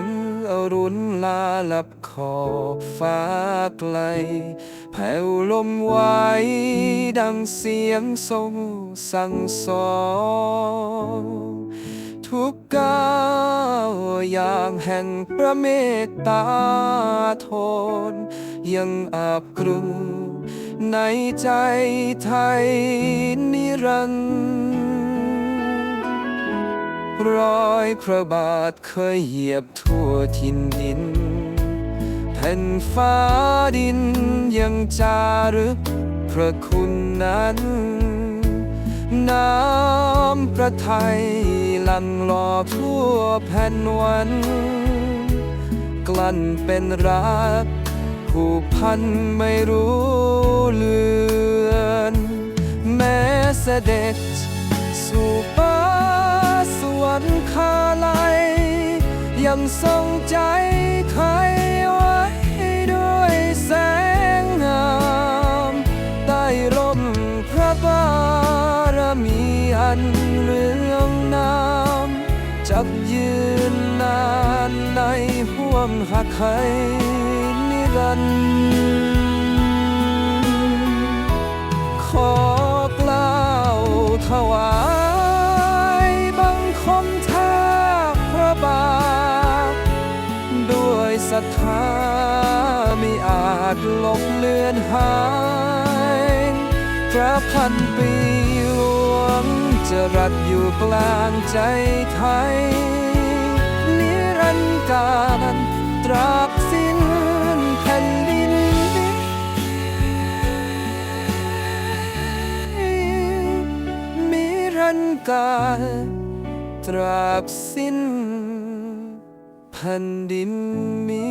งอรุณลาลับขอบฟ้าไกล แผ่วลมไหวดังเสียงทรงสั่งสอนทุกก้าวอย่างแห่งพระเมตตาทน ยังอาบกรุงในใจไทยนิรันดร์ รอยพระบาทเคยเหยียบทั่วทินดิน แผ่นฟ้าดินยังจารึกพระคุณนั้น น้ำพระไทยลั่งหล่อทั่วแผ่นวัน กลั้นเป็นรักผูกพันไม่รู้เลือน แม้เสด็จ ยังทรงใจไทยไว้ด้วยแสงงามใต้ร่มพระบารมีอันเรืองนามจับยืนนานในห่วงหักไขนิรันดร์ รัทธาไม่อาจลบเลือนหาย พระพันปีหลวงจะรัดอยู่กลางใจไทย นิรันดร์การตราบสิ้นแผ่นดินมิรันดร์การตราบสิ้น แผ่นดินมี